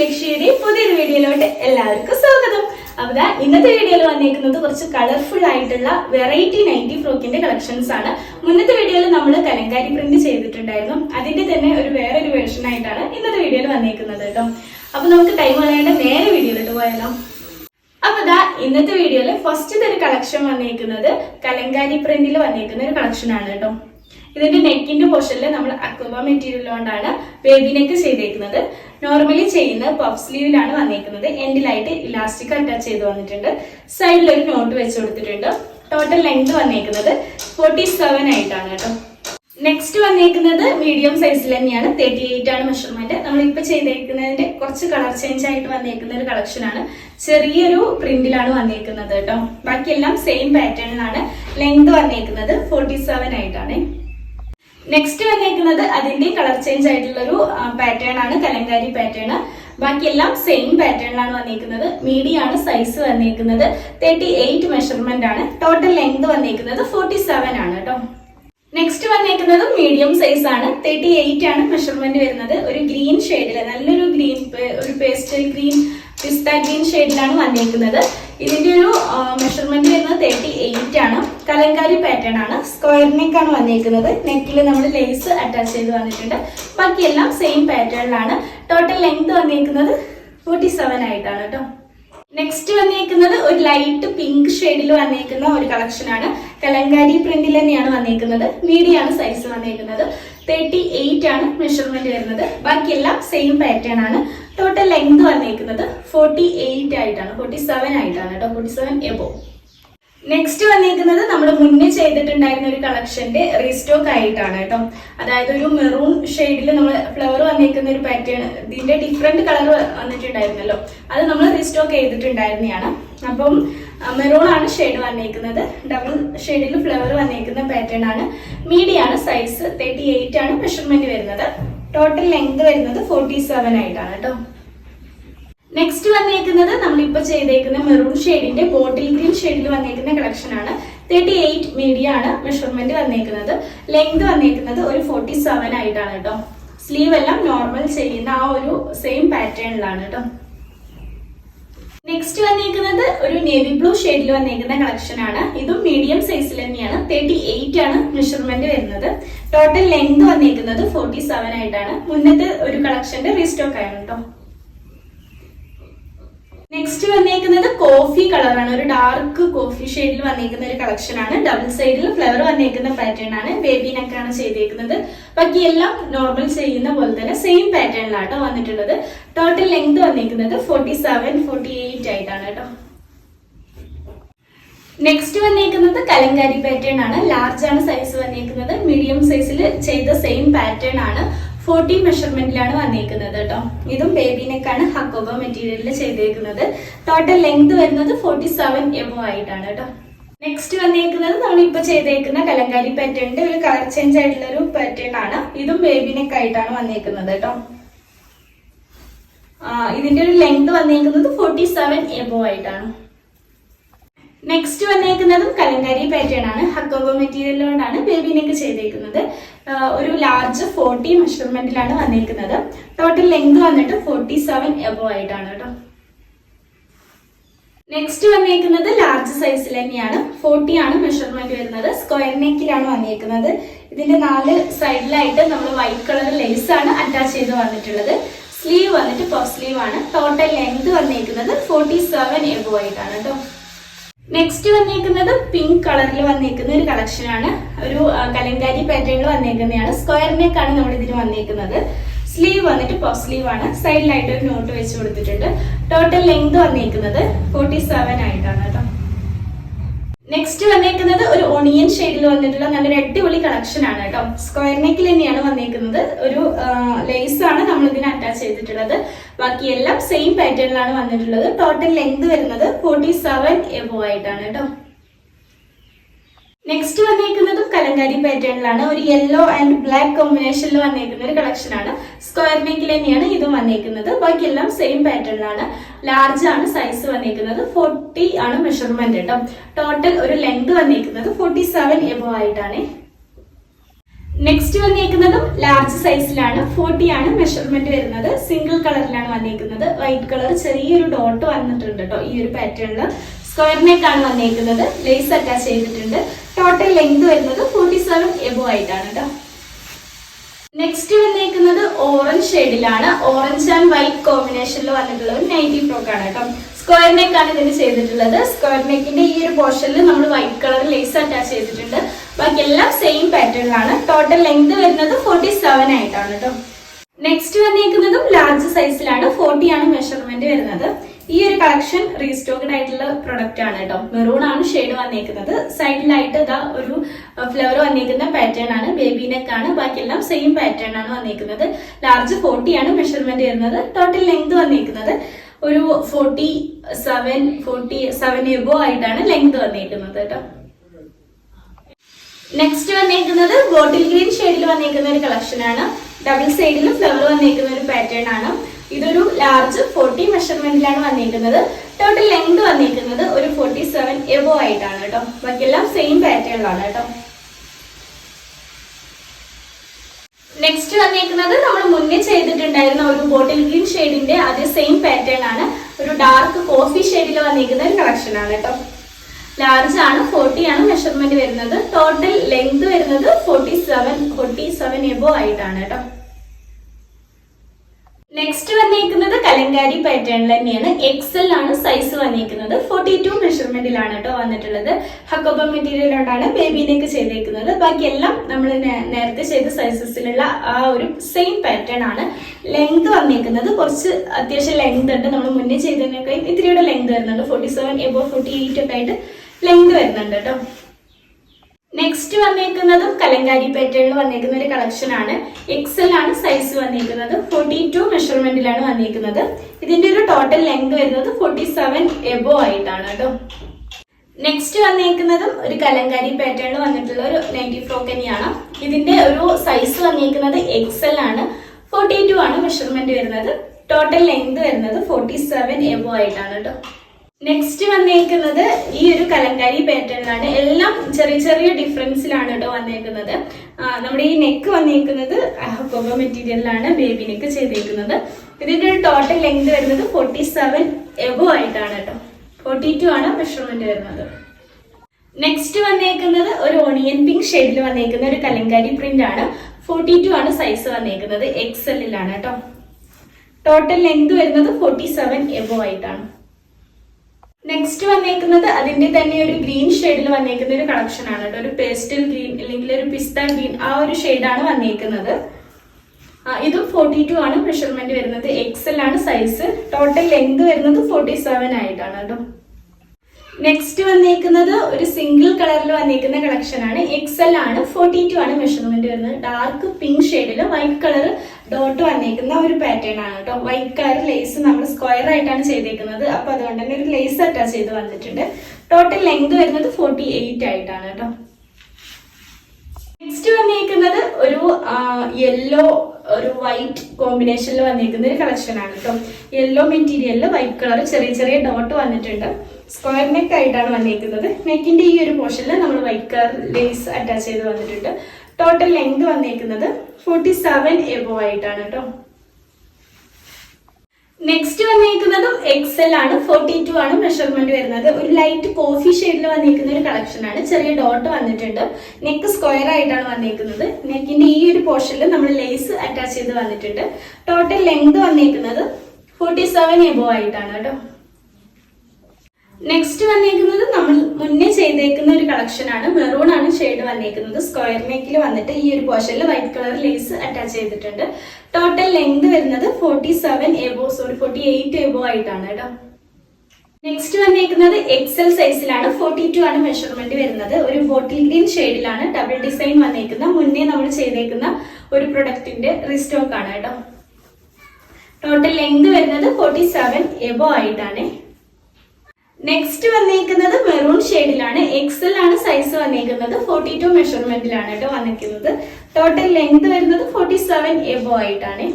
ലക്ഷ്യയുടെ പുതിയൊരു വീഡിയോയിലോട്ട് എല്ലാവർക്കും സ്വാഗതം. അപ്പൊ ഇന്നത്തെ വീഡിയോയിൽ വന്നേക്കുന്നത് കുറച്ച് കളർഫുൾ ആയിട്ടുള്ള വെറൈറ്റി നൈറ്റി ഫ്രോക്കിന്റെ കളക്ഷൻസ് ആണ്. മുന്നത്തെ വീഡിയോയിൽ നമ്മൾ കലങ്കാരി പ്രിന്റ് ചെയ്തിട്ടുണ്ടായിരുന്നു. അതിന്റെ തന്നെ ഒരു വേറൊരു വേർഷൻ ആയിട്ടാണ് ഇന്നത്തെ വീഡിയോയിൽ വന്നേക്കുന്നത് കേട്ടോ. അപ്പൊ നമുക്ക് ടൈം കളയേണ്ട നേരെ വീഡിയോയിലോട്ട് പോയാലോ. അപ്പൊ ഇതാ ഇന്നത്തെ വീഡിയോയിൽ ഫസ്റ്റ് ഒരു കളക്ഷൻ വന്നിരിക്കുന്നത് കലങ്കാരി പ്രിന്റിൽ വന്നിരിക്കുന്ന ഒരു കളക്ഷൻ ആണ് കേട്ടോ. ഇതിന്റെ നെക്കിന്റെ പോർഷനിൽ നമ്മൾ അക്വബ മെറ്റീരിയൽ കൊണ്ടാണ് ബേബി നെക്ക് ചെയ്തേക്കുന്നത്. നോർമലി ചെയ്യുന്ന പഫ് സ്ലീവിലാണ് വന്നേക്കുന്നത്. എൻഡിലായിട്ട് ഇലാസ്റ്റിക് അറ്റാച്ച് ചെയ്ത് വന്നിട്ടുണ്ട്. സൈഡിൽ ഒരു നോട്ട് വെച്ച് കൊടുത്തിട്ടുണ്ട്. ടോട്ടൽ ലെങ്ത് വന്നേക്കുന്നത് ഫോർട്ടി സെവൻ ആയിട്ടാണ് കേട്ടോ. നെക്സ്റ്റ് വന്നേക്കുന്നത് മീഡിയം സൈസിൽ തന്നെയാണ്. തേർട്ടി എയ്റ്റ് ആണ് മെഷർമെന്റ് നമ്മൾ നമ്മളിപ്പോ ചെയ്തേക്കുന്നതിന്റെ കുറച്ച് കളർ ചേഞ്ച് ആയിട്ട് വന്നേക്കുന്ന ഒരു കളക്ഷൻ ആണ്. ചെറിയൊരു പ്രിന്റിലാണ് വന്നേക്കുന്നത് കേട്ടോ. ബാക്കിയെല്ലാം സെയിം പാറ്റേണിലാണ് ലെങ്ത് വന്നേക്കുന്നത് ഫോർട്ടി സെവൻ ആയിട്ടാണ്. നെക്സ്റ്റ് വന്നേക്കുന്നത് അതിന്റെ കളർ ചേഞ്ച് ആയിട്ടുള്ള ഒരു പാറ്റേൺ ആണ് കലങ്കാരി പാറ്റേൺ ബാക്കിയെല്ലാം സെയിം പാറ്റേണിലാണ് വന്നിരിക്കുന്നത് മീഡിയം ആണ് സൈസ് വന്നിരിക്കുന്നത് തേർട്ടി എയ്റ്റ് മെഷർമെന്റ് ആണ്. ടോട്ടൽ ലെങ്ത് വന്നിരിക്കുന്നത് ഫോർട്ടി സെവൻ ആണ് കേട്ടോ നെക്സ്റ്റ് വന്നേക്കുന്നത് മീഡിയം സൈസ് ആണ്. തേർട്ടി എയ്റ്റ് ആണ് മെഷർമെന്റ് വരുന്നത്. ഒരു ഗ്രീൻ ഷെയ്ഡിൽ നല്ലൊരു ഗ്രീൻ ഒരു പേസ്റ്റൽ ഗ്രീൻ പിസ്ത ഗ്രീൻ ഷെയ്ഡിലാണ് വന്നിരിക്കുന്നത്. ഇതിന്റെ ഒരു മെഷർമെന്റ് വരുന്നത് തേർട്ടി എയ്റ്റ് ആണ്. കലങ്കാരി പാറ്റേൺ ആണ്. സ്ക്വയർ നെക്ക് ആണ് വന്നിരിക്കുന്നത്. നെക്കിൽ നമ്മൾ ലേസ് അറ്റാച്ച് ചെയ്ത് വന്നിട്ടുണ്ട്. ബാക്കിയെല്ലാം സെയിം പാറ്റേണിലാണ് ടോട്ടൽ ലെങ്ത് വന്നിരിക്കുന്നത് ഫോർട്ടി സെവൻ ആയിട്ടാണ് കേട്ടോ. നെക്സ്റ്റ് വന്നിരിക്കുന്നത് ഒരു ലൈറ്റ് പിങ്ക് ഷെയ്ഡിൽ വന്നിരിക്കുന്ന ഒരു കളക്ഷൻ ആണ്. കലങ്കാരി പ്രിന്റിൽ തന്നെയാണ് വന്നിരിക്കുന്നത്. മീഡിയാണ് സൈസ് വന്നേക്കുന്നത് തേർട്ടി എയ്റ്റ് ആണ് മെഷർമെന്റ് വരുന്നത്. ബാക്കിയെല്ലാം സെയിം പാറ്റേൺ ആണ്. ടോട്ടൽ ലെങ്ത് വന്നേക്കുന്നത് ഫോർട്ടി എയ്റ്റ് ആയിട്ടാണ് ഫോർട്ടി സെവൻ ആയിട്ടാണ് കേട്ടോ ഫോർട്ടി സെവൻ എബോ നെക്സ്റ്റ് വന്നിരിക്കുന്നത് നമ്മൾ മുന്നേ ചെയ്തിട്ടുണ്ടായിരുന്ന ഒരു കളക്ഷന്റെ റീസ്റ്റോക്ക് ആയിട്ടാണ് കേട്ടോ. അതായത് ഒരു മെറൂൺ ഷെയ്ഡിൽ നമ്മൾ ഫ്ലവർ വന്നിരിക്കുന്ന ഒരു പാറ്റേൺ ഇതിന്റെ ഡിഫറെന്റ് കളർ വന്നിട്ടുണ്ടായിരുന്നല്ലോ. അത് നമ്മൾ റീസ്റ്റോക്ക് ചെയ്തിട്ടുണ്ടായിരുന്നതാണ്. അപ്പം മെറൂൺ ആണ് ഷെയ്ഡ് വന്നേക്കുന്നത്. ഡബിൾ ഷെയ്ഡിൽ ഫ്ലവർ വന്നേക്കുന്ന പാറ്റേൺ ആണ്. മീഡിയാണ് സൈസ് തേർട്ടി എയ്റ്റ് ആണ് മെഷർമെന്റ് വരുന്നത്. ടോട്ടൽ ലെങ്ത് വരുന്നത് ഫോർട്ടി സെവൻ ആയിട്ടാണ് കേട്ടോ നെക്സ്റ്റ് വന്നേക്കുന്നത് നമ്മളിപ്പോ ചെയ്തേക്കുന്ന മെറൂൺ ഷെയ്ഡിന്റെ ബോട്ടിൽ ഗ്രീൻ ഷെയ്ഡിൽ വന്നേക്കുന്ന കളക്ഷൻ ആണ്. തേർട്ടി എയ്റ്റ് മീഡിയ ആണ് മെഷർമെന്റ് വന്നേക്കുന്നത്. ലെങ്ത് വന്നേക്കുന്നത് ഒരു ഫോർട്ടി സെവൻ ആയിട്ടാണ് കേട്ടോ സ്ലീവ് എല്ലാം നോർമൽ ചെയ്യുന്ന ആ ഒരു സെയിം പാറ്റേണിലാണ് കേട്ടോ നെക്സ്റ്റ് വന്നിരിക്കുന്നത് ഒരു നേവി ബ്ലൂ ഷെയ്ഡിൽ വന്നിരിക്കുന്ന കളക്ഷൻ ആണ്. ഇതും മീഡിയം സൈസിൽ തന്നെയാണ്. തേർട്ടി എയ്റ്റ് ആണ് മെഷർമെന്റ് വരുന്നത്. ടോട്ടൽ ലെങ്ത് വന്നിരിക്കുന്നത് ഫോർട്ടി സെവൻ ആയിട്ടാണ്. മുന്നത്തെ ഒരു കളക്ഷന്റെ റീസ്റ്റോക്ക് ആണ് കേട്ടോ നെക്സ്റ്റ് വന്നേക്കുന്നത് കോഫി കളറാണ് ഒരു ഡാർക്ക് കോഫി ഷെയ്ഡിൽ വന്നേക്കുന്ന ഒരു കളക്ഷൻ ആണ്. ഡബിൾ സൈഡിൽ ഫ്ലവർ വന്നേക്കുന്ന പാറ്റേൺ ആണ്. ബേബി നെക്കാണ് ചെയ്തേക്കുന്നത്. ബാക്കി എല്ലാം നോർമൽ ചെയ്യുന്ന പോലെ തന്നെ സെയിം പാറ്റേണിലാട്ടോ വന്നിട്ടുള്ളത്. ടോട്ടൽ ലെങ്ത് വന്നേക്കുന്നത് ഫോർട്ടി സെവൻ ഫോർട്ടി എയ്റ്റ് ആയിട്ടാണ് കേട്ടോ നെക്സ്റ്റ് വന്നേക്കുന്നത് കലങ്കാരി പാറ്റേൺ ആണ്. ലാർജ് ആണ് സൈസ് വന്നേക്കുന്നത്. മീഡിയം സൈസിൽ ചെയ്ത സെയിം പാറ്റേൺ ആണ്. ഫോർട്ടി മെഷർമെന്റിലാണ് വന്നിരിക്കുന്നത് കേട്ടോ. ഇതും ബേബി നെക്കാണ് ഹക്കോബ മെറ്റീരിയലിൽ ചെയ്തേക്കുന്നത്. ടോട്ടൽ ലെങ്ത് വരുന്നത് ഫോർട്ടി സെവൻ എബോ ആയിട്ടാണ് കേട്ടോ. നെക്സ്റ്റ് വന്നിരിക്കുന്നത് നമ്മൾ ഇപ്പൊ ചെയ്തേക്കുന്ന കലങ്കാരി പാറ്റേണിന്റെ ഒരു കളർ ചേഞ്ച് ആയിട്ടുള്ള ഒരു പാറ്റേൺ ആണ്. ഇതും ബേബി നെക്ക് ആയിട്ടാണ് വന്നേക്കുന്നത് കേട്ടോ. ഇതിന്റെ ഒരു ലെങ്ത് വന്നിരിക്കുന്നത് ഫോർട്ടി സെവൻ എബോ ആയിട്ടാണ്. നെക്സ്റ്റ് വന്നേക്കുന്നതും കലങ്കാരി പാറ്റേൺ ആണ്. ഹക്കോബോ മെറ്റീരിയൽ കൊണ്ടാണ് ബേബി നെക്ക് ചെയ്തേക്കുന്നത്. ഒരു ലാർജ് ഫോർട്ടി മെഷർമെന്റിലാണ് വന്നിരിക്കുന്നത്. ടോട്ടൽ ലെങ്ത് വന്നിട്ട് ഫോർട്ടി സെവൻ എബോ ആയിട്ടാണ് കേട്ടോ. നെക്സ്റ്റ് വന്നിരിക്കുന്നത് ലാർജ് സൈസിൽ തന്നെയാണ്. ഫോർട്ടി ആണ് മെഷർമെന്റ് വരുന്നത്. സ്ക്വയർ നെക്കിലാണ് വന്നിരിക്കുന്നത്. ഇതിന്റെ നാല് സൈഡിലായിട്ട് നമ്മൾ വൈറ്റ് കളർ ലേസ് ആണ് അറ്റാച്ച് ചെയ്ത് വന്നിട്ടുള്ളത്. സ്ലീവ് വന്നിട്ട് പഫ് സ്ലീവ് ആണ്. ടോട്ടൽ ലെങ്ത് വന്നിരിക്കുന്നത് ഫോർട്ടി സെവൻ എബോ ആയിട്ടാണ് കേട്ടോ. നെക്സ്റ്റ് വന്നേക്കുന്നത് പിങ്ക് കളറിൽ വന്നേക്കുന്ന ഒരു കളക്ഷൻ ആണ്. ഒരു കലങ്കാരി പാറ്റേണിൽ വന്നേക്കുന്നതാണ്. സ്ക്വയർ നെക്ക് ആണ് നമ്മൾ ഇതിന് വന്നേക്കുന്നത്. സ്ലീവ് വന്നിട്ട് പോസ് സ്ലീവ് ആണ്. സൈഡിലായിട്ട് ഒരു നോട്ട് വെച്ച് കൊടുത്തിട്ടുണ്ട്. ടോട്ടൽ ലെങ്ത് വന്നേക്കുന്നത് ഫോർട്ടി സെവൻ ആയിട്ടാണ് കേട്ടോ. നെക്സ്റ്റ് വന്നേക്കുന്നത് ഒരു ഒണിയൻ ഷെയ്ഡിൽ വന്നിട്ടുള്ള നല്ലൊരു അടിപൊളി കളക്ഷൻ ആണ് കേട്ടോ. സ്ക്വയർ നെക്കിൽ തന്നെയാണ് വന്നേക്കുന്നത്. ഒരു ലേസ് ആണ് നമ്മൾ ഇതിന് അറ്റാച്ച് ചെയ്തിട്ടുള്ളത് ബാക്കിയെല്ലാം സെയിം പാറ്റേണിലാണ് വന്നിട്ടുള്ളത്. ടോട്ടൽ ലെങ്ത് വരുന്നത് ഫോർട്ടി സെവൻ എബോ ആയിട്ടാണ് കേട്ടോ. നെക്സ്റ്റ് വന്നേക്കുന്നതും കലങ്കാരി പാറ്റേണിലാണ് ഒരു യെല്ലോ ആൻഡ് ബ്ലാക്ക് കോമ്പിനേഷനിൽ വന്നേക്കുന്ന ഒരു കളക്ഷൻ ആണ്. സ്ക്വയർ നെക്കിൽ തന്നെയാണ് ഇതും വന്നേക്കുന്നത്. ബാക്കിയെല്ലാം സെയിം പാറ്റേണിലാണ് ലാർജ് ആണ് സൈസ് വന്നേക്കുന്നത്. ഫോർട്ടി ആണ് മെഷർമെന്റ് കേട്ടോ ടോട്ടൽ ഒരു ലെങ്ത് വന്നേക്കുന്നത് ഫോർട്ടി സെവൻ എബോ ആയിട്ടാണ്. നെക്സ്റ്റ് വന്നേക്കുന്നതും ലാർജ് സൈസിലാണ് ഫോർട്ടി ആണ് മെഷർമെന്റ് വരുന്നത്. സിംഗിൾ കളറിലാണ് വന്നേക്കുന്നത്. വൈറ്റ് കളർ ചെറിയൊരു ഡോട്ട് വന്നിട്ടുണ്ട് കേട്ടോ ഈ ഒരു പാറ്റേണിൽ സ്ക്വയർ നെക്കാണ് വന്നേക്കുന്നത്. ലേസ് അറ്റാച്ച് ചെയ്തിട്ടുണ്ട്. ടോട്ടൽ ലെങ്ത് വരുന്നത് ഫോർട്ടി സെവൻ എബോ ആയിട്ടാണ് കേട്ടോ. നെക്സ്റ്റ് വന്നേക്കുന്നത് ഓറഞ്ച് ഷെയ്ഡിലാണ് ഓറഞ്ച് ആൻഡ് വൈറ്റ് കോമ്പിനേഷനിൽ വന്നിട്ടുള്ള ഒരു നൈറ്റി ഫ്രോക്ക് ആണ് കേട്ടോ. സ്ക്വയർ നെക്ക് ആണ് ഇതിന് ചെയ്തിട്ടുള്ളത്. സ്ക്വയർ നെക്കിന്റെ ഈ ഒരു പോർഷനിൽ നമ്മൾ വൈറ്റ് കളർ ലേസ് അറ്റാച്ച് ചെയ്തിട്ടുണ്ട്. ബാക്കി എല്ലാം സെയിം പാറ്റേണിലാണ് ടോട്ടൽ ലെങ്ത് വരുന്നത് ഫോർട്ടി സെവൻ ആയിട്ടാണ് കേട്ടോ. നെക്സ്റ്റ് വന്നേക്കുന്നതും ലാർജ് സൈസിലാണ് ഫോർട്ടി ആണ് മെഷർമെന്റ് വരുന്നത്. ഈ ഒരു കളക്ഷൻ റീസ്റ്റോക്ഡ് ആയിട്ടുള്ള പ്രൊഡക്റ്റ് ആണ് കേട്ടോ. മെറൂൺ ആണ് ഷെയ്ഡ് വന്നേക്കുന്നത്. സൈഡിലായിട്ട് ഇതാ ഒരു ഫ്ലവർ വന്നേക്കുന്ന പാറ്റേൺ ആണ്. ബേബി നെക്ക് ആണ്. ബാക്കിയെല്ലാം സെയിം പാറ്റേൺ ആണ് വന്നേക്കുന്നത്. ലാർജ് ഫോർട്ടി ആണ് മെഷർമെന്റ് വരുന്നത്. ടോട്ടൽ ലെങ്ത് വന്നേക്കുന്നത്. ഒരു forty seven forty seven above ആയിട്ടാണ് ലെങ്ത് വന്നേക്കുന്നത് കേട്ടോ. നെക്സ്റ്റ് വന്നേക്കുന്നത് ബോട്ടിൽ ഗ്രീൻ ഷെയ്ഡിൽ വന്നേക്കുന്ന ഒരു കളക്ഷൻ ആണ്. ഡബിൾ സൈഡിൽ ഫ്ലവർ വന്നേക്കുന്ന ഒരു പാറ്റേൺ ആണ്. ഇതൊരു ലാർജ് ഫോർട്ടി മെഷർമെന്റിലാണ് വന്നിരിക്കുന്നത്. ടോട്ടൽ ലെങ്ത് വന്നിരിക്കുന്നത് ഒരു ഫോർട്ടി സെവൻ എബോ ആയിട്ടാണ് കേട്ടോ. ബാക്കിയെല്ലാം സെയിം പാറ്റേണിലാണ് കേട്ടോ. നെക്സ്റ്റ് വന്നിരിക്കുന്നത് നമ്മൾ മുന്നേ ചെയ്തിട്ടുണ്ടായിരുന്ന ഒരു ബോട്ടിൽ ഗ്രീൻ ഷെയ്ഡിന്റെ അതേ സെയിം പാറ്റേൺ ആണ്. ഒരു ഡാർക്ക് കോഫി ഷെയ്ഡിൽ വന്നിരിക്കുന്ന ഒരു കളക്ഷൻ ആണ് കേട്ടോ. ലാർജ് ആണ് ഫോർട്ടി ആണ് മെഷർമെന്റ് വരുന്നത്. ടോട്ടൽ ലെങ്ത് വരുന്നത് forty seven forty seven above ആയിട്ടാണ് കേട്ടോ. നെക്സ്റ്റ് വന്നേക്കുന്നത് കലങ്കാരി പാറ്റേണിൽ തന്നെയാണ്. എക്സൽ ആണ് സൈസ് വന്നിരിക്കുന്നത് ഫോർട്ടി ടു മെഷർമെന്റിലാണ് കേട്ടോ വന്നിട്ടുള്ളത്. ഹക്കോബ മെറ്റീരിയൽ കൊണ്ടാണ് ബേബിനേക്ക് ചെയ്തേക്കുന്നത്. ബാക്കിയെല്ലാം നമ്മൾ നേരത്തെ ചെയ്ത സൈസസിലുള്ള ആ ഒരു സെയിം പാറ്റേൺ ആണ്. ലെങ്ത് വന്നിരിക്കുന്നത് കുറച്ച് അത്യാവശ്യം ലെങ്ത് ഉണ്ട്. നമ്മൾ മുന്നേ ചെയ്തതിനൊക്കെ ഇത്തിരിയുടെ ലെങ്ത് വരുന്നുണ്ട്. Forty seven above forty eight ഒക്കെ ആയിട്ട് ലെങ്ത് വരുന്നുണ്ട് കേട്ടോ നെക്സ്റ്റ് വന്നേക്കുന്നതും കലങ്കാരി പാറ്റേണിൽ വന്നേക്കുന്ന ഒരു കളക്ഷൻ ആണ്. എക്സൽ ആണ് സൈസ് വന്നേക്കുന്നത്. ഫോർട്ടി ടു മെഷർമെന്റിലാണ് വന്നേക്കുന്നത്. ഇതിന്റെ ഒരു ടോട്ടൽ ലെങ്ത് വരുന്നത് ഫോർട്ടി സെവൻ എബോ ആയിട്ടാണ് കേട്ടോ. നെക്സ്റ്റ് വന്നേക്കുന്നതും ഒരു കലങ്കാരി പാറ്റേണിൽ വന്നിട്ടുള്ള ഒരു നൈന്റി ഫ്രോക്ക് തന്നെയാണ് ഇതിന്റെ ഒരു സൈസ് വന്നേക്കുന്നത് എക്സൽ ആണ്. ഫോർട്ടി ടു ആണ് മെഷർമെന്റ് വരുന്നത്. ടോട്ടൽ ലെങ്ത് വരുന്നത് ഫോർട്ടി സെവൻ എബോ ആയിട്ടാണ് കേട്ടോ. നെക്സ്റ്റ് വന്നേക്കുന്നത് ഈ ഒരു കലങ്കാരി പാറ്റേണിലാണ് എല്ലാം ചെറിയ ചെറിയ ഡിഫറൻസിലാണ് കേട്ടോ വന്നേക്കുന്നത്. നമ്മുടെ ഈ നെക്ക് വന്നേക്കുന്നത് കൊബ മെറ്റീരിയലിലാണ് ബേബി നെക്ക് ചെയ്തേക്കുന്നത്. ഇതിന്റെ ഒരു ടോട്ടൽ ലെങ്ത് വരുന്നത് ഫോർട്ടി സെവൻ എബോ ആയിട്ടാണ് കേട്ടോ ഫോർട്ടി ടു ആണ് മെഷർമെന്റ് വരുന്നത്. നെക്സ്റ്റ് വന്നേക്കുന്നത് ഒരു ഓണിയൻ പിങ്ക് ഷെയ്ഡിൽ വന്നേക്കുന്ന ഒരു കലങ്കാരി പ്രിന്റ് ആണ്. ഫോർട്ടി ടു ആണ് സൈസ് വന്നേക്കുന്നത്. എക്സലിലാണ് കേട്ടോ ടോട്ടൽ ലെങ്ത് വരുന്നത് ഫോർട്ടി സെവൻ എബോ ആയിട്ടാണ്. നെക്സ്റ്റ് വന്നേക്കുന്നത് അതിന്റെ തന്നെ ഒരു ഗ്രീൻ ഷെയ്ഡിൽ വന്നേക്കുന്ന ഒരു കളക്ഷൻ ആണ്. കേട്ടോ ഒരു പേസ്റ്റൽ ഗ്രീൻ അല്ലെങ്കിൽ ഒരു പിസ്ത ഗ്രീൻ ആ ഒരു ഷെയ്ഡാണ് വന്നേക്കുന്നത്. ഇതും ഫോർട്ടി ടു ആണ്. മെഷർമെന്റ് വരുന്നത് എക്സൽ ആണ് സൈസ് ടോട്ടൽ ലെങ്ത് വരുന്നത് ഫോർട്ടി സെവൻ ആയിട്ടാണ് കേട്ടോ. നെക്സ്റ്റ് വന്നേക്കുന്നത് ഒരു സിംഗിൾ കളറിൽ വന്നേക്കുന്ന കളക്ഷൻ ആണ്. എക്സൽ ആണ് ഫോർട്ടി ടു ആണ് മെഷർമെന്റ് വരുന്നത്. ഡാർക്ക് പിങ്ക് ഷെയ്ഡിൽ വൈറ്റ് കളർ ഡോട്ട് വന്നേക്കുന്ന ഒരു പാറ്റേൺ ആണ് കേട്ടോ. വൈറ്റ് കളർ ലേസ് നമ്മൾ സ്ക്വയർ ആയിട്ടാണ് ചെയ്തേക്കുന്നത്. അപ്പൊ അതുകൊണ്ട് തന്നെ ഒരു ലേസ് അറ്റാച്ച് ചെയ്ത് വന്നിട്ടുണ്ട്. ടോട്ടൽ ലെങ്ത് വരുന്നത് ഫോർട്ടി എയ്റ്റ് ആയിട്ടാണ് കേട്ടോ. നെക്സ്റ്റ് വന്നേക്കുന്നത് ഒരു യെല്ലോ ഒരു വൈറ്റ് കോമ്പിനേഷനിൽ വന്നിരിക്കുന്ന ഒരു കളക്ഷൻ ആണ് കേട്ടോ യെല്ലോ മെറ്റീരിയലിൽ വൈറ്റ് കളർ ചെറിയ ചെറിയ ഡോട്ട് വന്നിട്ടുണ്ട്. സ്ക്വയർ നെക്ക് ആയിട്ടാണ് വന്നിരിക്കുന്നത്. നെക്കിന്റെ ഈ ഒരു പോർഷനിൽ നമ്മൾ വൈറ്റ് കളർ ലേസ് അറ്റാച്ച് ചെയ്ത് വന്നിട്ടുണ്ട്. ടോട്ടൽ ലെങ്ത് വന്നിരിക്കുന്നത് ഫോർട്ടി സെവൻ എബോ ആയിട്ടാണ് കേട്ടോ നെക്സ്റ്റ് വന്നിരിക്കുന്നതും എക്സൽ ആണ്. ഫോർട്ടി ടു ആണ് മെഷർമെന്റ് വരുന്നത്. ഒരു ലൈറ്റ് കോഫി ഷെയ്ഡിൽ വന്നിരിക്കുന്ന ഒരു കളക്ഷൻ ആണ്. ചെറിയ ഡോട്ട് വന്നിട്ടുണ്ട്. നെക്ക് സ്ക്വയർ ആയിട്ടാണ് വന്നിരിക്കുന്നത് നെക്കിന്റെ ഈ ഒരു പോർഷനിൽ നമ്മൾ ലേസ് അറ്റാച്ച് ചെയ്ത് വന്നിട്ടുണ്ട്. ടോട്ടൽ ലെങ്ത് വന്നിരിക്കുന്നത് ഫോർട്ടി സെവൻ എബോ ആയിട്ടാണ് കേട്ടോ. നെക്സ്റ്റ് വന്നേക്കുന്നത് നമ്മൾ മുന്നേ ചെയ്തേക്കുന്ന ഒരു കളക്ഷൻ ആണ്. മെറൂൺ ആണ് ഷെയ്ഡ് വന്നേക്കുന്നത്. സ്ക്വയർ നെക്കിൽ വന്നിട്ട് ഈ ഒരു പോർഷനിൽ വൈറ്റ് കളർ ലേസ് അറ്റാച്ച് ചെയ്തിട്ടുണ്ട്. ടോട്ടൽ ലെങ്ത് വരുന്നത് forty seven above sorry forty eight above ആയിട്ടാണ് കേട്ടോ. നെക്സ്റ്റ് വന്നേക്കുന്നത് എക്സൽ സൈസിലാണ് ഫോർട്ടി ടു ആണ് മെഷർമെന്റ് വരുന്നത്. ഒരു ബോട്ടിൽ ഗ്രീൻ ഷെയ്ഡിലാണ് ഡബിൾ ഡിസൈൻ വന്നേക്കുന്ന. മുന്നേ നമ്മൾ ചെയ്തേക്കുന്ന ഒരു പ്രൊഡക്റ്റിന്റെ റിസ്റ്റോക്ക് ആണ് കേട്ടോ. ടോട്ടൽ ലെങ്ത് വരുന്നത് ഫോർട്ടി സെവൻ എബോ ആയിട്ടാണ്. നെക്സ്റ്റ് വന്നേക്കുന്നത് മെറൂൺ ഷെയ്ഡിലാണ് എക്സൽ ആണ് സൈസ് വന്നേക്കുന്നത്. ഫോർട്ടി ടു മെഷർമെന്റിലാണ് കേട്ടോ വന്നിരിക്കുന്നത് ടോട്ടൽ ലെങ്ത് വരുന്നത് ഫോർട്ടി സെവൻ എബോ ആയിട്ടാണ്.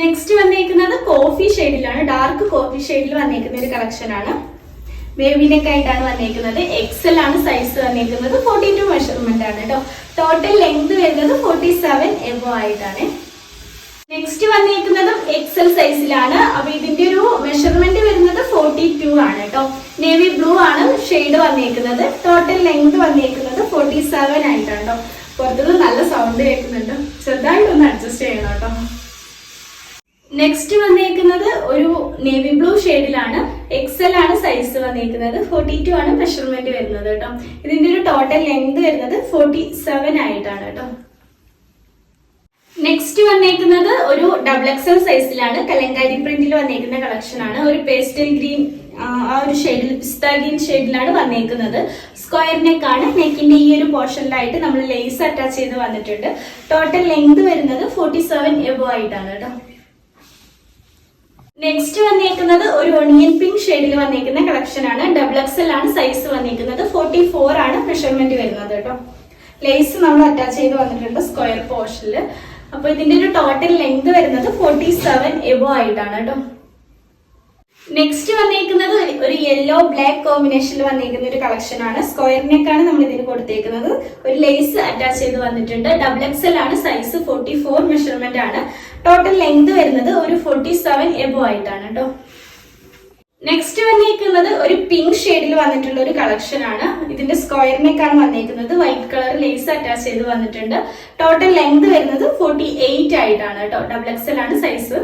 നെക്സ്റ്റ് വന്നേക്കുന്നത് കോഫി ഷെയ്ഡിലാണ് ഡാർക്ക് കോഫി ഷെയ്ഡിൽ വന്നേക്കുന്ന ഒരു കളക്ഷൻ ആണ്. വേവിനൊക്കെ നെക്ക് ആയിട്ടാണ് വന്നേക്കുന്നത്. എക്സൽ ആണ് സൈസ് വന്നേക്കുന്നത്. ഫോർട്ടി ടു മെഷർമെന്റ് ആണ് കേട്ടോ ടോട്ടൽ ലെങ്ത് വരുന്നത് ഫോർട്ടി സെവൻ എബോ ആയിട്ടാണ്. നെക്സ്റ്റ് വന്നേക്കുന്നതും എക്സൽ സൈസിലാണ് അപ്പൊ ഇതിന്റെ ഒരു മെഷർമെന്റ് വരുന്നത് ഫോർട്ടി ടു ആണ് കേട്ടോ. നേവി ബ്ലൂ ആണ് ഷെയ്ഡ് വന്നേക്കുന്നത് ടോട്ടൽ ലെങ്ത് വന്നേക്കുന്നത് ഫോർട്ടി സെവൻ ആയിട്ടാണ് പുറത്തുനിന്ന് നല്ല സൗണ്ട് കേൾക്കുന്നുണ്ട്. ചെറുതായിട്ടൊന്ന് അഡ്ജസ്റ്റ് ചെയ്യണം കേട്ടോ. നെക്സ്റ്റ് വന്നേക്കുന്നത് ഒരു നേവി ബ്ലൂ ഷെയ്ഡിലാണ് എക്സൽ ആണ് സൈസ് വന്നേക്കുന്നത് ഫോർട്ടി ടു ആണ് മെഷർമെന്റ് വരുന്നത് കേട്ടോ. ഇതിന്റെ ഒരു ടോട്ടൽ ലെങ്ത് വരുന്നത് ഫോർട്ടി സെവൻ ആയിട്ടാണ് കേട്ടോ. നെക്സ്റ്റ് വന്നേക്കുന്നത് ഒരു ഡബിൾ എക്സൽ സൈസിലാണ് കലങ്കാരി പ്രിന്റിൽ വന്നേക്കുന്ന കളക്ഷൻ ആണ്. ഒരു പേസ്റ്റൽ ഗ്രീൻ ആ ഒരു ഷെയ്ഡിൽ പിസ്ത ഗ്രീൻ ഷെയ്ഡിലാണ് വന്നേക്കുന്നത്. സ്ക്വയർ നെക്ക് ആണ്. നെക്കിന്റെ ഈ ഒരു പോർഷനിലായിട്ട് നമ്മൾ ലേസ് അറ്റാച്ച് ചെയ്ത് വന്നിട്ടുണ്ട്. ടോട്ടൽ ലെങ്ത് വരുന്നത് ഫോർട്ടി സെവൻ എബോ ആയിട്ടാണ് കേട്ടോ. നെക്സ്റ്റ് വന്നേക്കുന്നത് ഒരു ഒണിയൻ പിങ്ക് ഷെയ്ഡിൽ വന്നേക്കുന്ന കളക്ഷൻ ആണ്. ഡബിൾ എക്സൽ ആണ് സൈസ് വന്നേക്കുന്നത്. ഫോർട്ടി ഫോർ ആണ് മെഷർമെന്റ് വരുന്നത് കേട്ടോ. ലേസ് നമ്മൾ അറ്റാച്ച് ചെയ്ത് വന്നിട്ടുണ്ട് സ്ക്വയർ പോർഷനിൽ അപ്പൊ ഇതിന്റെ ഒരു ടോട്ടൽ ലെങ്ത് വരുന്നത് ഫോർട്ടി സെവൻ എബോ ആയിട്ടാണ് കേട്ടോ. നെക്സ്റ്റ് വന്നേക്കുന്നത് ഒരു- യെല്ലോ ബ്ലാക്ക് കോമ്പിനേഷനിൽ വന്നേക്കുന്ന ഒരു കളക്ഷൻ ആണ്. സ്ക്വയർ നെക്കാണ് നമ്മൾ ഇതിന് കൊടുത്തേക്കുന്നത്. ഒരു ലേസ് അറ്റാച്ച് ചെയ്ത് വന്നിട്ടുണ്ട്. ഡബിൾ എക്സ് എൽ ആണ്. സൈസ് ഫോർട്ടി ഫോർ മെഷർമെന്റ് ആണ്. ടോട്ടൽ ലെങ്ത് വരുന്നത് ഒരു ഫോർട്ടി സെവൻ എബോ ആയിട്ടാണ് കേട്ടോ. നെക്സ്റ്റ് വന്നിരിക്കുന്നത് ഒരു പിങ്ക് ഷെയ്ഡിൽ വന്നിട്ടുള്ള ഒരു കളക്ഷൻ ആണ്. ഇതിന്റെ സ്ക്വയർ നെക്കാണ് വന്നേക്കുന്നത് വൈറ്റ് കളർ ലേസ് അറ്റാച്ച് ചെയ്ത് വന്നിട്ടുണ്ട്. ടോട്ടൽ ലെങ്ത് വരുന്നത് ഫോർട്ടി എയ്റ്റ് ആയിട്ടാണ് ഡബിൾ എക്സൽ ആണ് സൈസ്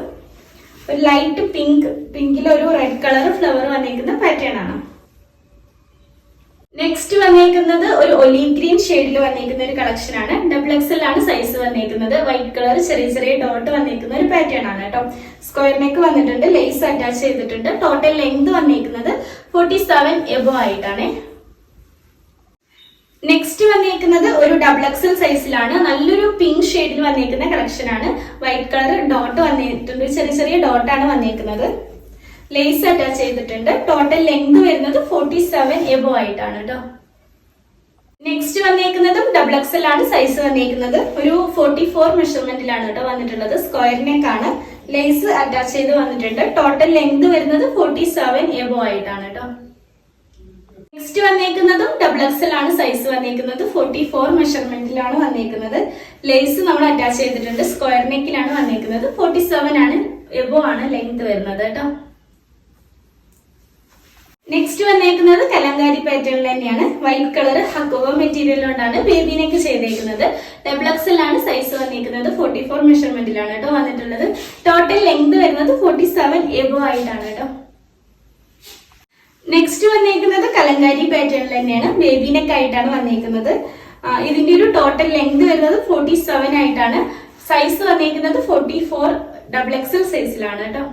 ഒരു ലൈറ്റ് പിങ്ക് പിങ്കിൽ ഒരു റെഡ് കളർ ഫ്ലവർ വന്നിരിക്കുന്ന പാറ്റേൺ ആണ്. നെക്സ്റ്റ് വന്നേക്കുന്നത് ഒരു ഒലീവ് ഗ്രീൻ ഷെയ്ഡിൽ വന്നേക്കുന്ന ഒരു കളക്ഷൻ ആണ്. ഡബിൾ എക്സൽ ആണ് സൈസ് വന്നേക്കുന്നത്. വൈറ്റ് കളർ ചെറിയ ചെറിയ ഡോട്ട് വന്നേക്കുന്ന ഒരു പാറ്റേൺ ആണ് കേട്ടോ. സ്ക്വയർ നെക്ക് വന്നിട്ടുണ്ട് ലേസ് അറ്റാച്ച് ചെയ്തിട്ടുണ്ട്. ടോട്ടൽ ലെങ്ത് വന്നേക്കുന്നത് ഫോർട്ടി സെവൻ എബോ ആയിട്ടാണ്. നെക്സ്റ്റ് വന്നേക്കുന്നത് ഒരു ഡബിൾ എക്സൽ സൈസിലാണ് നല്ലൊരു പിങ്ക് ഷെയ്ഡിൽ വന്നേക്കുന്ന കളക്ഷൻ ആണ്. വൈറ്റ് കളർ ഡോട്ട് വന്നിട്ടുണ്ട് ചെറിയ ചെറിയ ഡോട്ടാണ് വന്നേക്കുന്നത്. ലേസ് അറ്റാച്ച് ചെയ്തിട്ടുണ്ട്. ടോട്ടൽ ലെങ്ത് വരുന്നത് ഫോർട്ടി സെവൻ എബോ ആയിട്ടാണ് കേട്ടോ നെക്സ്റ്റ് വന്നേക്കുന്നതും ഡബിൾ എക്സൽ ആണ്. സൈസ് വന്നേക്കുന്നത് ഒരു ഫോർട്ടി ഫോർ മെഷർമെന്റിലാണ് കേട്ടോ വന്നിട്ടുള്ളത്. സ്ക്വയർ നെക്ക് ആണ്. ലേസ് അറ്റാച്ച് ചെയ്ത് വന്നിട്ടുണ്ട്. ടോട്ടൽ ലെങ്ത് വരുന്നത് ഫോർട്ടി സെവൻ എബോ ആയിട്ടാണ് കേട്ടോ നെക്സ്റ്റ് വന്നേക്കുന്നതും ഡബിൾ എക്സൽ ആണ്. സൈസ് വന്നേക്കുന്നത് ഫോർട്ടി ഫോർ മെഷർമെന്റിലാണ് വന്നേക്കുന്നത്. ലേസ് നമ്മൾ അറ്റാച്ച് ചെയ്തിട്ടുണ്ട്. സ്ക്വയർ നെക്കിലാണ് വന്നേക്കുന്നത്. ഫോർട്ടി സെവൻ ആണ്. എബോ ആണ് ലെങ്ത് വരുന്നത് കേട്ടോ നെക്സ്റ്റ് വന്നേക്കുന്നത് കലങ്കാരി പാറ്റേണിൽ തന്നെയാണ്. വൈറ്റ് കളർ ഹക്കോവ മെറ്റീരിയൽ കൊണ്ടാണ് ബേബി നെക്ക് ചെയ്തേക്കുന്നത്. ആണ് സൈസ് വന്നേക്കുന്നത്. ഫോർട്ടി ഫോർ മെഷർമെന്റിലാണ് കേട്ടോ വന്നിട്ടുള്ളത്. ടോട്ടൽ ലെങ്ത് വരുന്നത് ഫോർട്ടി സെവൻ എബോ ആയിട്ടാണ് കേട്ടോ. നെക്സ്റ്റ് വന്നേക്കുന്നത് കലങ്കാരി പാറ്റേണിൽ തന്നെയാണ്. ബേബി നെക്ക് ആയിട്ടാണ് വന്നേക്കുന്നത്. ഇതിന്റെ ഒരു ടോട്ടൽ ലെങ്ത് വരുന്നത് ഫോർട്ടി സെവൻ ആയിട്ടാണ്. സൈസ് വന്നേക്കുന്നത് ഫോർട്ടി ഫോർ ഡബിൾ എക്സൽ സൈസിലാണ് കേട്ടോ.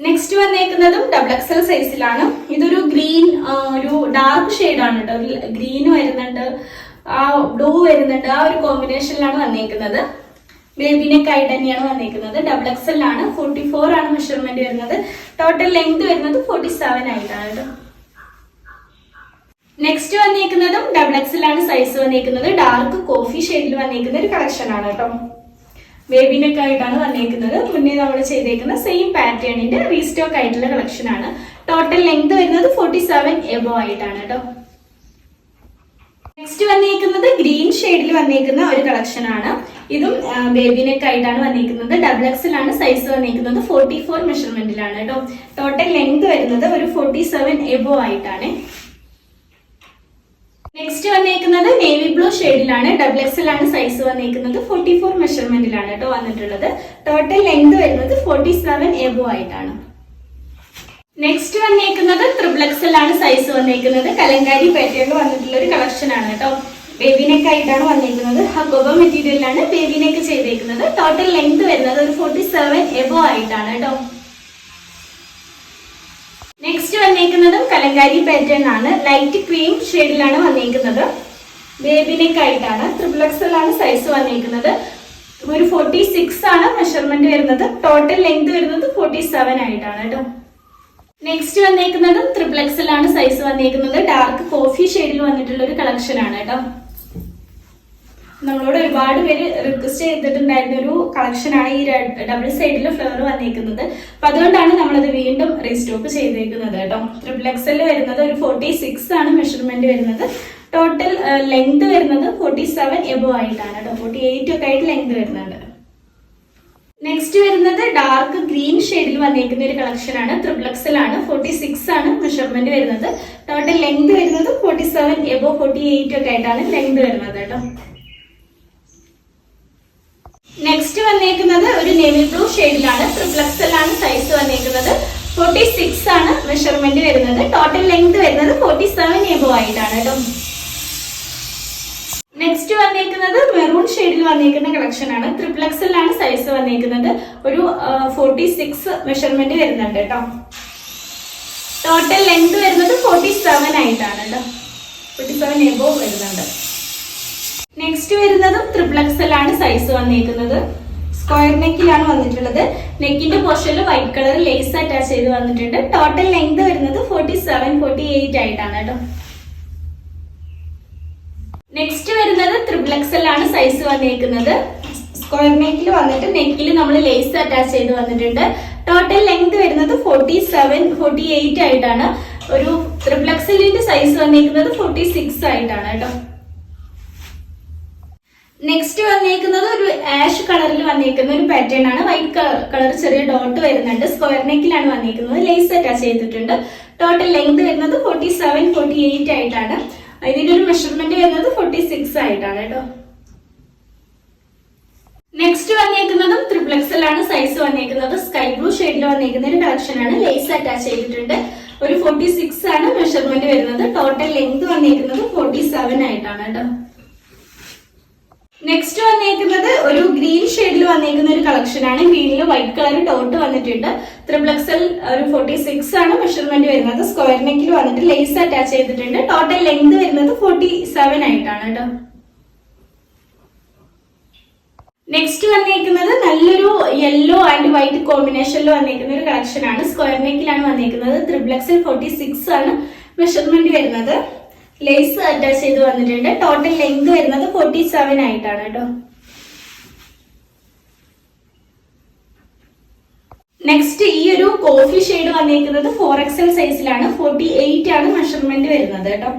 നെക്സ്റ്റ് വന്നേക്കുന്നതും ഡബിൾ എക്സൽ സൈസിലാണ് ഇതൊരു ഗ്രീൻ ഒരു ഡാർക്ക് ഷെയ്ഡാണ് കേട്ടോ ഗ്രീൻ വരുന്നുണ്ട് ആ ബ്ലൂ വരുന്നുണ്ട്. ആ ഒരു കോമ്പിനേഷനിലാണ് വന്നേക്കുന്നത്. ബേബി നെക്ക് ആയി തന്നെയാണ് വന്നേക്കുന്നത്. ഡബിൾ എക്സൽ ആണ് ഫോർട്ടി ഫോർ ആണ് മെഷർമെന്റ് വരുന്നത്. ടോട്ടൽ ലെങ്ത് വരുന്നത് ഫോർട്ടി സെവൻ ആയിട്ടാണ് കേട്ടോ നെക്സ്റ്റ് വന്നേക്കുന്നതും ഡബിൾ എക്സൽ ആണ് സൈസ് വന്നേക്കുന്നത്. ഡാർക്ക് കോഫി ഷെയ്ഡിൽ വന്നേക്കുന്ന ഒരു കളക്ഷൻ ആണ് കേട്ടോ ബേബി നെക്ക് ആയിട്ടാണ് വന്നേക്കുന്നത്. മുന്നേ നമ്മൾ ചെയ്തേക്കുന്ന സെയിം പാറ്റേണിന്റെ റീസ്റ്റോക്ക് ആയിട്ടുള്ള കളക്ഷൻ ആണ്. ടോട്ടൽ ലെങ്ത് വരുന്നത് ഫോർട്ടി സെവൻ എബോ ആയിട്ടാണ് കേട്ടോ. നെക്സ്റ്റ് വന്നേക്കുന്നത് ഗ്രീൻ ഷെയ്ഡിൽ വന്നേക്കുന്ന ഒരു കളക്ഷൻ ആണ്. ഇതും ബേബി നെക്ക് ആയിട്ടാണ് വന്നിരിക്കുന്നത് ഡബിൾ എക്സിലാണ് സൈസ് വന്നിരിക്കുന്നത് ഫോർട്ടി ഫോർ മെഷർമെന്റിലാണ് കേട്ടോ. ടോട്ടൽ ലെങ്ത് വരുന്നത് ഒരു ഫോർട്ടി സെവൻ എബോ ആയിട്ടാണ്. നെക്സ്റ്റ് വന്നേക്കുന്നത് നേവി ബ്ലൂ ഷെയ്ഡിലാണ് ഡബിൾ എക്സ് എൽ ആണ് സൈസ് വന്നേക്കുന്നത്. ഫോർട്ടി ഫോർ മെഷർമെന്റിലാണ് കേട്ടോ വന്നിട്ടുള്ളത്. ടോട്ടൽ ലെങ്ത് വരുന്നത് ഫോർട്ടി സെവൻ എബോ ആയിട്ടാണ്. നെക്സ്റ്റ് വന്നേക്കുന്നത് ത്രിബിൾ എക്സൽ ആണ് സൈസ് വന്നേക്കുന്നത്. കലങ്കാരി പാറ്റേണിൽ വന്നിട്ടുള്ള ഒരു കളക്ഷൻ ആണ് കേട്ടോ ബേബി നെക്ക് ആയിട്ടാണ് വന്നേക്കുന്നത്. ഹക്കോബ മെറ്റീരിയലിലാണ് ബേബി നെക്ക് ചെയ്തേക്കുന്നത്. ടോട്ടൽ ലെങ്ത് വരുന്നത് ഒരു ഫോർട്ടി സെവൻ എബോ ആയിട്ടാണ് കേട്ടോ നെക്സ്റ്റ് വന്നേക്കുന്നതും കലങ്കാരി പാറ്റേൺ ആണ്. ലൈറ്റ് ക്രീം ഷെയ്ഡിലാണ് വന്നേക്കുന്നത്. ബേബി നെക്ക് ആയിട്ടാണ്. ത്രിപ്ലക്സിലാണ് സൈസ് വന്നേക്കുന്നത്. ഒരു ഫോർട്ടി സിക്സ് ആണ് മെഷർമെന്റ് വരുന്നത്. ടോട്ടൽ ലെങ്ത് വരുന്നത് ഫോർട്ടി സെവൻ ആയിട്ടാണ് കേട്ടോ. നെക്സ്റ്റ് വന്നേക്കുന്നതും ത്രിപ്ലക്സിലാണ് സൈസ് വന്നേക്കുന്നത്. ഡാർക്ക് കോഫി ഷെയ്ഡിൽ വന്നിട്ടുള്ള ഒരു കളക്ഷൻ ആണ് കേട്ടോ. നമ്മളോട് ഒരുപാട് പേര് റിക്വസ്റ്റ് ചെയ്തിട്ടുണ്ടായിരുന്ന ഒരു കളക്ഷനാണ് ഈ ഡബിൾ സൈഡിൽ ഫ്ലവർ വന്നിരിക്കുന്നത് അപ്പൊ അതുകൊണ്ടാണ് നമ്മളത് വീണ്ടും റീസ്റ്റോക്ക് ചെയ്തേക്കുന്നത് കേട്ടോ. ട്രിപ്പിൾ എക്സൽ വരുന്നത് ഒരു ഫോർട്ടി സിക്സ് ആണ് മെഷർമെന്റ് വരുന്നത്. ടോട്ടൽ ലെങ്ത് വരുന്നത് ഫോർട്ടി സെവൻ എബോ ആയിട്ടാണ് കേട്ടോ. ഫോർട്ടി എയ്റ്റ് ഒക്കെ ആയിട്ട് ലെങ്ത് വരുന്നുണ്ട്. നെക്സ്റ്റ് വരുന്നത് ഡാർക്ക് ഗ്രീൻ ഷെയ്ഡിൽ വന്നിരിക്കുന്ന ഒരു കളക്ഷൻ ആണ്. ത്രിപ്ലക്സൽ ആണ്. ഫോർട്ടി സിക്സ് ആണ് മെഷർമെന്റ് വരുന്നത്. ടോട്ടൽ ലെങ്ത് വരുന്നത് forty seven above forty eight ഒക്കെ ആയിട്ടാണ് ലെങ്ത് വരുന്നത് കേട്ടോ. നെക്സ്റ്റ് വന്നേക്കുന്നത് ഒരു നേവി ബ്ലൂ ഷെയ്ഡിലാണ് ട്രിപ്ലക്സൽ ആണ് സൈസ് വന്നേക്കുന്നത്. ഫോർട്ടി സിക്സ് ആണ് മെഷർമെന്റ് വരുന്നത്. ടോട്ടൽ ലെങ്ത് വരുന്നത് ഫോർട്ടി സെവൻ എബോ ആയിട്ടാണ് കേട്ടോ. നെക്സ്റ്റ് വന്നേക്കുന്നത് മെറൂൺ ഷെയ്ഡിൽ വന്നേക്കുന്ന കളക്ഷൻ ആണ്. ത്രിപ്ലക്സലാണ് സൈസ് വന്നേക്കുന്നത്. ഒരു ഫോർട്ടി സിക്സ് മെഷർമെന്റ് വരുന്നുണ്ട് കേട്ടോ. ടോട്ടൽ ലെങ്ത് വരുന്നത് ഫോർട്ടി സെവൻ ആയിട്ടാണ് കേട്ടോ. ഫോർട്ടി സെവൻ എബോ വരുന്നുണ്ട്. നെക്സ്റ്റ് വരുന്നതും ആണ് സൈസ് വന്നിരിക്കുന്നത് സ്ക്വയർ നെക്കിലാണ് വന്നിട്ടുള്ളത്. നെക്കിന്റെ പോർഷനിൽ വൈറ്റ് കളർ ലേസ് അറ്റാച്ച് ചെയ്ത് വന്നിട്ടുണ്ട്. ടോട്ടൽ ലെങ്ത് വരുന്നത് ഫോർട്ടി സെവൻ ഫോർട്ടി എയ്റ്റ് ആയിട്ടാണ് കേട്ടോ. നെക്സ്റ്റ് വരുന്നത് ത്രിപ്ലക്സൽ ആണ് സൈസ് വന്നിരിക്കുന്നത് സ്ക്വയർ നെക്കിൽ വന്നിട്ട് നെക്കിൽ നമ്മൾ ലേസ് അറ്റാച്ച് ചെയ്ത് വന്നിട്ടുണ്ട്. ടോട്ടൽ ലെങ്ത് വരുന്നത് ഫോർട്ടി സെവൻ ഫോർട്ടി എയ്റ്റ് ആയിട്ടാണ് ഒരു ത്രിപ്ലക്സിലിന്റെ സൈസ് വന്നിരിക്കുന്നത് ഫോർട്ടി സിക്സ് ആയിട്ടാണ് കേട്ടോ. നെക്സ്റ്റ് വന്നേക്കുന്നത് ഒരു ആഷ് കളറിൽ വന്നേക്കുന്ന ഒരു പാറ്റേൺ ആണ്. വൈറ്റ് കളർ ചെറിയ ഡോട്ട് വരുന്നുണ്ട്. സ്ക്വയർ നെക്കിലാണ് വന്നേക്കുന്നത്. ലേസ് അറ്റാച്ച് ചെയ്തിട്ടുണ്ട്. ടോട്ടൽ ലെങ്ത് വരുന്നത് ഫോർട്ടി സെവൻ ഫോർട്ടി എയ്റ്റ് ആയിട്ടാണ്. ഇതിന്റെ ഒരു മെഷർമെന്റ് വരുന്നത് ഫോർട്ടി സിക്സ് ആയിട്ടാണ് കേട്ടോ. നെക്സ്റ്റ് വന്നേക്കുന്നതും ത്രിപ്ലക്സിലാണ് സൈസ് വന്നേക്കുന്നത് സ്കൈ ബ്ലൂ ഷെയ്ഡിൽ വന്നേക്കുന്ന ഒരു കളക്ഷൻ ആണ്. ലേസ് അറ്റാച്ച് ചെയ്തിട്ടുണ്ട്. ഒരു ഫോർട്ടി സിക്സ് ആണ് മെഷർമെന്റ് വരുന്നത്. ടോട്ടൽ ലെങ്ത് വന്നേക്കുന്നത് ഫോർട്ടി സെവൻ ആയിട്ടാണ് കേട്ടോ. നെക്സ്റ്റ് വന്നേക്കുന്നത് ഒരു ഗ്രീൻ ഷെയ്ഡിൽ വന്നേക്കുന്ന ഒരു കളക്ഷൻ ആണ്. ഗ്രീനിൽ വൈറ്റ് കളർ ഡോട്ട് വന്നിട്ടുണ്ട്. ത്രിപ്ലക്സൽ ഒരു ഫോർട്ടി സിക്സ് ആണ് മെഷർമെന്റ് വരുന്നത്. സ്ക്വയർ നെക്കിൽ വന്നിട്ട് ലേസ് അറ്റാച്ച് ചെയ്തിട്ടുണ്ട്. ടോട്ടൽ ലെങ്ത് വരുന്നത് ഫോർട്ടി സെവൻ ആയിട്ടാണ് കേട്ടോ നെക്സ്റ്റ് വന്നേക്കുന്നത് നല്ലൊരു യെല്ലോ ആൻഡ് വൈറ്റ് കോമ്പിനേഷനിൽ വന്നേക്കുന്ന ഒരു കളക്ഷൻ ആണ്. സ്ക്വയർ നെക്കിലാണ് വന്നേക്കുന്നത്. ത്രിപ്ലക്സൽ ഫോർട്ടി സിക്സ് ആണ് മെഷർമെന്റ് വരുന്നത്. ലേസ് അറ്റാച്ച് ചെയ്ത് വന്നിട്ടുണ്ട്. ടോട്ടൽ ലെങ്ത് വരുന്നത് ഫോർട്ടി സെവൻ ആയിട്ടാണ് കേട്ടോ. നെക്സ്റ്റ് ഈ ഒരു കോഫി ഷെയ്ഡ് വന്നിരിക്കുന്നത് ഫോർ എക്സൽ സൈസിലാണ് ഫോർട്ടി എയ്റ്റ് ആണ് മെഷർമെന്റ് വരുന്നത് കേട്ടോ.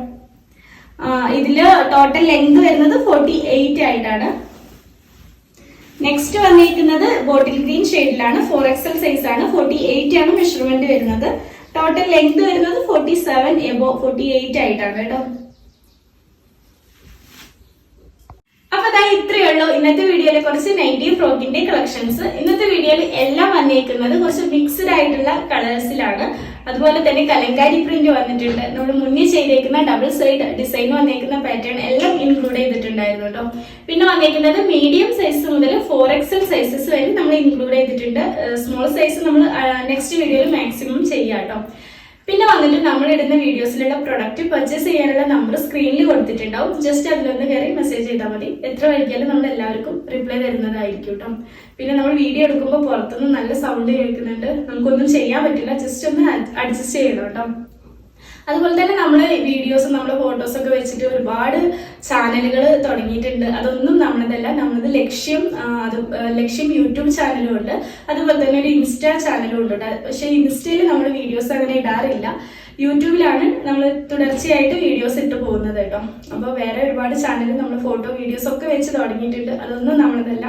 ഇതിൽ ടോട്ടൽ ലെങ്ത് വരുന്നത് ഫോർട്ടി എയ്റ്റ് ആയിട്ടാണ്. നെക്സ്റ്റ് വന്നിരിക്കുന്നത് ബോട്ടിൽ ഗ്രീൻ ഷെയ്ഡിലാണ് ഫോർ എക്സൽ സൈസ് ആണ് ഫോർട്ടി എയ്റ്റ് ആണ് മെഷർമെന്റ് വരുന്നത്. ടോട്ടൽ ലെങ്ത് വരുന്നത് forty seven above forty eight ആയിട്ടാണ് കേട്ടോ. അപ്പൊ ഇത്രയേ ഉള്ളൂ. ഇന്നത്തെ വീഡിയോയിലെ കുറച്ച് നൈറ്റി ഫ്രോക്കിന്റെ കളക്ഷൻസ് ഇന്നത്തെ വീഡിയോയിൽ എല്ലാം വന്നേക്കുന്നത് കുറച്ച് മിക്സ്ഡ് ആയിട്ടുള്ള കളേഴ്സിലാണ് അതുപോലെ തന്നെ കലങ്കാരി പ്രിന്റ് വന്നിട്ടുണ്ട്. നമ്മൾ മുന്നേ ചെയ്തേക്കുന്ന ഡബിൾ സൈഡ് ഡിസൈൻ വന്നേക്കുന്ന പാറ്റേൺ എല്ലാം ഇൻക്ലൂഡ് ചെയ്തിട്ടുണ്ടായിരുന്നു കേട്ടോ. പിന്നെ വന്നേക്കുന്നത് മീഡിയം സൈസ് മുതൽ ഫോർ എക്സൽ സൈസസ് വരെ നമ്മൾ ഇൻക്ലൂഡ് ചെയ്തിട്ടുണ്ട്. സ്മോൾ സൈസ് നമ്മൾ നെക്സ്റ്റ് വീഡിയോയിൽ മാക്സിമം ചെയ്യാം കേട്ടോ. പിന്നെ വന്നിട്ട് നമ്മൾ ഇടുന്ന വീഡിയോസിലുള്ള പ്രൊഡക്റ്റ് പർച്ചേസ് ചെയ്യാനുള്ള നമ്പർ സ്ക്രീനിൽ കൊടുത്തിട്ടുണ്ടാവും. ജസ്റ്റ് അതിലൊന്ന് കയറി മെസ്സേജ് ചെയ്താൽ മതി. എത്ര വൈകിയാലും നമ്മൾ എല്ലാവർക്കും റിപ്ലൈ തരുന്നതായിരിക്കും കേട്ടോ. പിന്നെ നമ്മൾ വീഡിയോ എടുക്കുമ്പോൾ പുറത്തുനിന്ന് നല്ല സൗണ്ട് കേൾക്കുന്നുണ്ട്. നമുക്കൊന്നും ചെയ്യാൻ പറ്റില്ല. ജസ്റ്റ് ഒന്ന് അഡ്ജസ്റ്റ് ചെയ്യണം കേട്ടോ. അതുപോലെ തന്നെ നമ്മൾ വീഡിയോസും നമ്മുടെ ഫോട്ടോസ് ഒക്കെ വെച്ചിട്ട് ഒരുപാട് ചാനലുകൾ തുടങ്ങിയിട്ടുണ്ട്. അതൊന്നും നമ്മളതല്ല നമ്മളത് ലക്ഷ്യം അത് ലക്ഷ്യം യൂട്യൂബ് ചാനലും ഉണ്ട്. അതുപോലെ തന്നെ ഒരു ഇൻസ്റ്റാ ചാനലും ഉണ്ട്. പക്ഷേ ഇൻസ്റ്റയിൽ നമ്മൾ വീഡിയോസ് അങ്ങനെ ഇടാറില്ല. യൂട്യൂബിലാണ് നമ്മൾ തുടർച്ചയായിട്ട് വീഡിയോസ് ഇട്ട് പോകുന്നത് കേട്ടോ. അപ്പോൾ വേറെ ഒരുപാട് ചാനൽ നമ്മൾ ഫോട്ടോ വീഡിയോസ് ഒക്കെ വെച്ച് തുടങ്ങിയിട്ടുണ്ട്. അതൊന്നും നമ്മളതല്ല.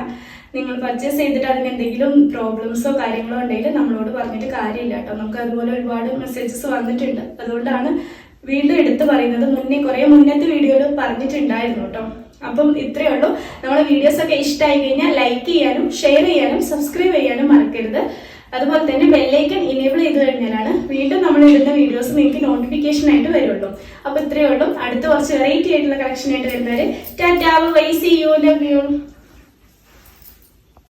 നിങ്ങൾ പർച്ചേസ് ചെയ്തിട്ട് അതിന് എന്തെങ്കിലും പ്രോബ്ലംസോ കാര്യങ്ങളോ ഉണ്ടെങ്കിൽ നമ്മളോട് പറഞ്ഞിട്ട് കാര്യമില്ല കേട്ടോ. നമുക്ക് അതുപോലെ ഒരുപാട് മെസ്സേജസ് വന്നിട്ടുണ്ട്. അതുകൊണ്ടാണ് വീണ്ടും എടുത്തു പറയുന്നത്. മുന്നേ കുറേ മുന്നത്തെ വീഡിയോയിൽ പറഞ്ഞിട്ടുണ്ടായിരുന്നു കേട്ടോ. അപ്പം ഇത്രയേ ഉള്ളൂ. നമ്മളെ വീഡിയോസ് ഒക്കെ ഇഷ്ടമായി കഴിഞ്ഞാൽ ലൈക്ക് ചെയ്യാനും ഷെയർ ചെയ്യാനും സബ്സ്ക്രൈബ് ചെയ്യാനും മറക്കരുത്. അതുപോലെ തന്നെ ബെല്ലൈക്കൺ ഇനേബിൾ ചെയ്ത് കഴിഞ്ഞാലാണ് വീണ്ടും നമ്മൾ ഇടുന്ന വീഡിയോസ് നിങ്ങൾക്ക് നോട്ടിഫിക്കേഷൻ ആയിട്ട് വരുള്ളൂ. അപ്പൊ ഇത്രയേ ഉള്ളൂ. അടുത്ത കുറച്ച് വെറൈറ്റി ആയിട്ടുള്ള കളക്ഷൻ ആയിട്ട് വരുന്നവര് tata bye you love you